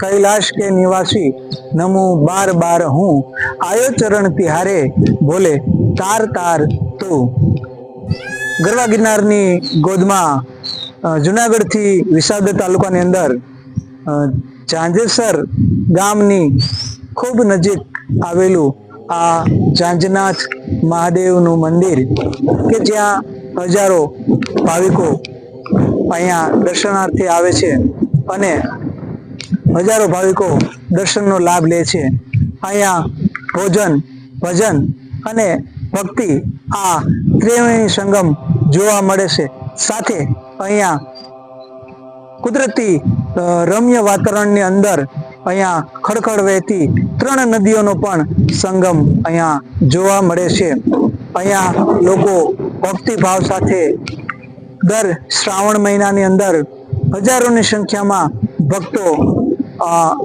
કૈલાશ કે નિવાસી? નમો બાર બાર હું. આયો ચરણ તિહારે. બોલે, તાર તાર તું. ગરવા ગિરનારની ગોદમાં જુનાગઢથી વિસાદ તાલુકાની અંદર ઝાંઝેસર ગામની ખૂબ નજીક આવેલું આ ઝાંઝનાથ મહાદેવનું મંદિર કે જ્યાં હજારો ભાવિકો અહીંયા દર્શનાર્થે આવે છે. અને હજારો ભાવિકો દર્શનનો લાભ લે છે. અહીંયા ભોજન, ભજન અને ભક્તિ આ ત્રિવેણી સંગમ જોવા મળે છે. સાથે અહીંયા કુદરતી રમ્ય વાતાવરણની અંદર અહીંયા ખડખડ વહેતી ત્રણ નદીઓનો પણ સંગમ અહીંયા જોવા મળે છે. અહીંયા લોકો ભક્તિભાવ સાથે દર શ્રાવણ મહિનાની અંદર હજારોની સંખ્યામાં ભક્તો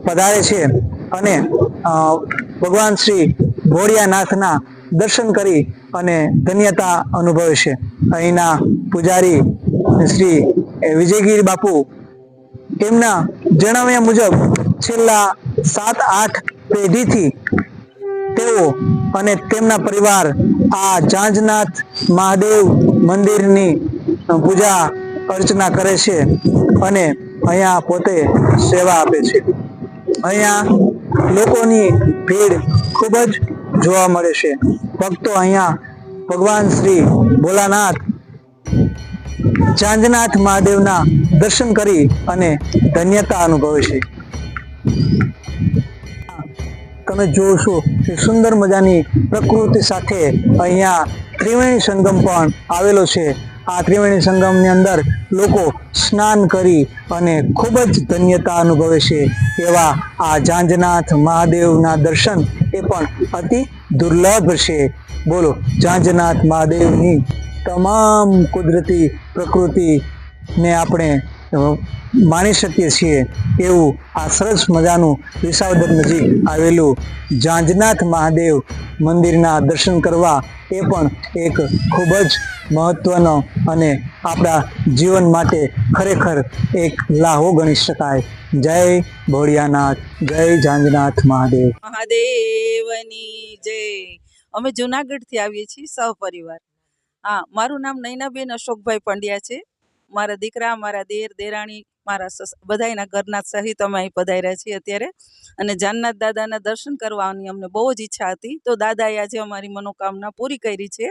પધારે છે અને ભગવાન શ્રી ભોળિયાનાથના દર્શન કરી અને ધન્યતા અનુભવે છે. અહીંના પૂજારી શ્રી વિજયગીર બાપુ તેમના જણાવ્યા મુજબ છેલ્લા સાત આઠ પેઢીથી તેઓ અને તેમના પરિવાર આ જાંજનાથ મહાદેવ મંદિરની પૂજા અર્ચના કરે છે અને અહીંયા પોતે સેવા આપે છે. અહીંયા લોકોની ભીડ ખૂબ જ જોવા મળે છે. ભક્તો અહીંયા ભગવાન શ્રી ભોલાનાથ, ચાંદનાથ મહાદેવના દર્શન કરી અને ધન્યતા અનુભવે છે. તમે જોશો કે સુંદર મજાની પ્રકૃતિ સાથે અહીંયા ત્રિવેણી સંગમ પણ આવેલો છે. આ ત્રિવેણી સંગમની અંદર લોકો સ્નાન કરી અને ખૂબ જ ધન્યતા અનુભવે છે. એવા આ જાંજનાથ મહાદેવના દર્શન એ પણ અતિ દુર્લભ છે. બોલો, જાંજનાથ મહાદેવની તમામ કુદરતી પ્રકૃતિને આપણે માણી શકીએ છીએ એવું આ સરસ મજાનું વિસાવદર નજીક આવેલું જાંજનાથ મહાદેવ મંદિરના દર્શન કરવા એ પણ એક ખૂબ જ મહત્વનો અને આપણા જીવન માટે ખરેખર એક લાહો ગણી શકાય. જય ભોળિયાનાથ, જય જાંજનાથ મહાદેવ. મહાદેવની જય. અમે જુનાગઢથી આવીએ છીએ સહપરિવાર. હા, મારું નામ નૈનાબેન અશોકભાઈ પંડ્યા છે. મારા દીકરા, મારા દેર, દેરાણી મારા બધાના ઘરના સહિત અમે અહીં પધાર્યા છીએ અત્યારે. અને જાનનાથ દાદાના દર્શન કરવાની અમને બહુ જ ઈચ્છા હતી. તો દાદાએ આજે અમારી મનોકામના પૂરી કરી છે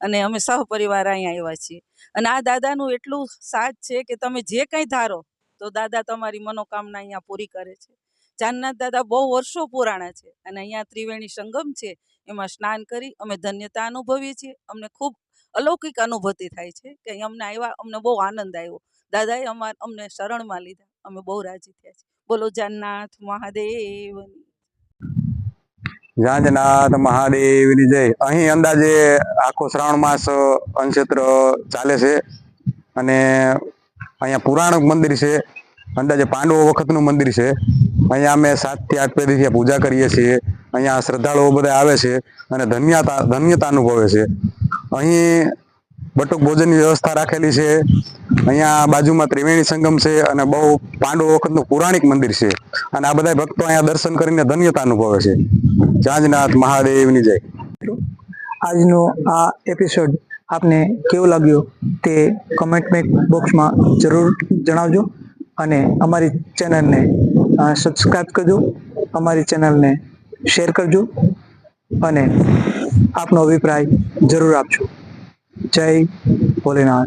અને અમે સહપરિવાર અહીંયા આવ્યા છીએ. અને આ દાદાનું એટલું સાથ છે કે તમે જે કંઈ ધારો, તો દાદા તમારી મનોકામના અહીંયા પૂરી કરે છે. જાનનાથ દાદા બહુ વર્ષો પુરાણા છે અને અહીંયા ત્રિવેણી સંગમ છે. એમાં સ્નાન કરી અમે ધન્યતા અનુભવીએ છીએ. અમને ખૂબ અલૌકિક અનુભૂતિ થાય છે કે અહીં અમને આવ્યા, અમને બહુ આનંદ આવ્યો. દાદાએ અમાર, અમને શરણમાં લીધા. અમે બહુ રાજી થયા છીએ. બોલો, જાનનાથ મહાદેવ. જાંજનાથ મહાદેવની જય. અહીં અંદાજે આખો શ્રાવણ માસ અનક્ષેત્ર ચાલે છે. અને અહીંયા પુરાણ મંદિર છે. અંદાજે પાંડવો વખતનું મંદિર છે. અહીંયા અમે સાતથી આઠ પેઢીથી પૂજા કરીએ છીએ. અહીંયા શ્રદ્ધાળુઓ બધા આવે છે અને ધન્યતા ધન્યતા અનુભવે છે. અહીં બટુક ભોજનની વ્યવસ્થા રાખેલી છે. અહીંયા બાજુમાં ત્રિવેણી સંગમ છે અને બહુ પાંડવો વખતનું પૌરાણિક મંદિર છે. અને આ બધા ભક્તો અહીંયા દર્શન કરીને ધન્યતા અનુભવે છે. જાંજનાથ મહાદેવની જય. આજનો આ એપિસોડ આપને કેવો લાગ્યો તે કમેન્ટ બોક્સમાં જરૂર જણાવજો. અને અમારી ચેનલને સબસ્ક્રાઈબ કરજો. અમારી ચેનલને શેર કરજો. અને આપનો અભિપ્રાય જરૂર આપજો. જય ભોલેનાથ.